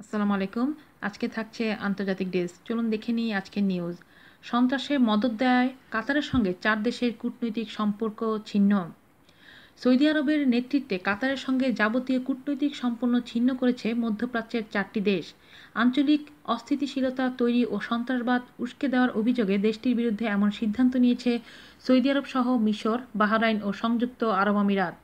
আসসালামু আলাইকুম। আজকে থাকছে আন্তর্জাতিক ডেস্ক। চলুন দেখে নিই আজকের নিউজ। সন্ত্রাসে মদত দেয় কাতারের সঙ্গে চার দেশের কূটনৈতিক সম্পর্ক ছিন্ন। সৌদি আরবের নেতৃত্বে কাতারের সঙ্গে যাবতীয় কূটনৈতিক সম্পন্ন ছিন্ন করেছে মধ্যপ্রাচ্যের চারটি দেশ। আঞ্চলিক অস্থিতিশীলতা তৈরি ও সন্ত্রাসবাদ উস্কে দেওয়ার অভিযোগে দেশটির বিরুদ্ধে এমন সিদ্ধান্ত নিয়েছে সৌদি আরব সহ মিশর, বাহরাইন ও সংযুক্ত আরব আমিরাত।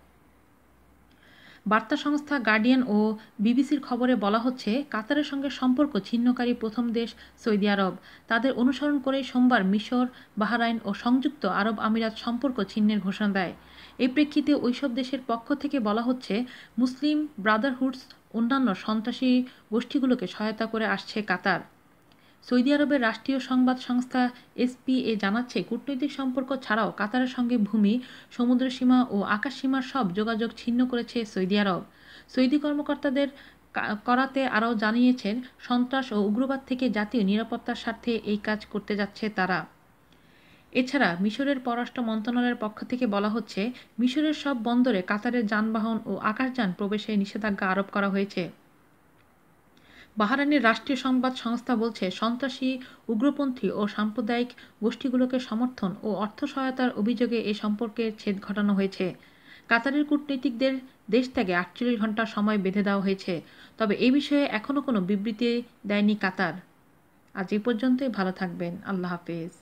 বার্তা সংস্থা গার্ডিয়ান ও বিবিসির খবরে বলা হচ্ছে, কাতারের সঙ্গে সম্পর্ক ছিন্নকারী প্রথম দেশ সৌদি আরব। তাদের অনুসরণ করে সোমবার মিশর, বাহরাইন ও সংযুক্ত আরব আমিরাত সম্পর্ক ছিন্নের ঘোষণা দেয়। এই প্রেক্ষিতে ওইসব দেশের পক্ষ থেকে বলা হচ্ছে, মুসলিম ব্রাদারহুডস অন্যান্য সন্ত্রাসী গোষ্ঠীগুলোকে সহায়তা করে আসছে কাতার। সৌদি আরবের রাষ্ট্রীয় সংবাদ সংস্থা এসপিএ জানাচ্ছে, কূটনৈতিক সম্পর্ক ছাড়াও কাতারের সঙ্গে ভূমি, সমুদ্র সীমা ও আকাশ সীমার সব যোগাযোগ ছিন্ন করেছে সৌদি আরব। সৌদি কর্মকর্তাদের করাতে আরও জানিয়েছেন, সন্ত্রাস ও উগ্রবাদ থেকে জাতীয় নিরাপত্তার স্বার্থে এই কাজ করতে যাচ্ছে তারা। এছাড়া মিশরের পররাষ্ট্র মন্ত্রণালয়ের পক্ষ থেকে বলা হচ্ছে, মিশরের সব বন্দরে কাতারের যানবাহন ও আকাশযান প্রবেশে নিষেধাজ্ঞা আরোপ করা হয়েছে। বাহারানের রাষ্ট্রীয় সংবাদ সংস্থা বলছে, সন্ত্রাসী, উগ্রপন্থী ও সাম্প্রদায়িক গোষ্ঠীগুলোকে সমর্থন ও অর্থ সহায়তার অভিযোগে এ সম্পর্কে ছেদ ঘটানো হয়েছে। কাতারের কূটনীতিকদের দেশ ত্যাগে আটচল্লিশ ঘণ্টা সময় বেঁধে দেওয়া হয়েছে, তবে এ বিষয়ে এখনও কোনো বিবৃতি দেয়নি কাতার। আজ এ পর্যন্তই, ভালো থাকবেন, আল্লাহ হাফেজ।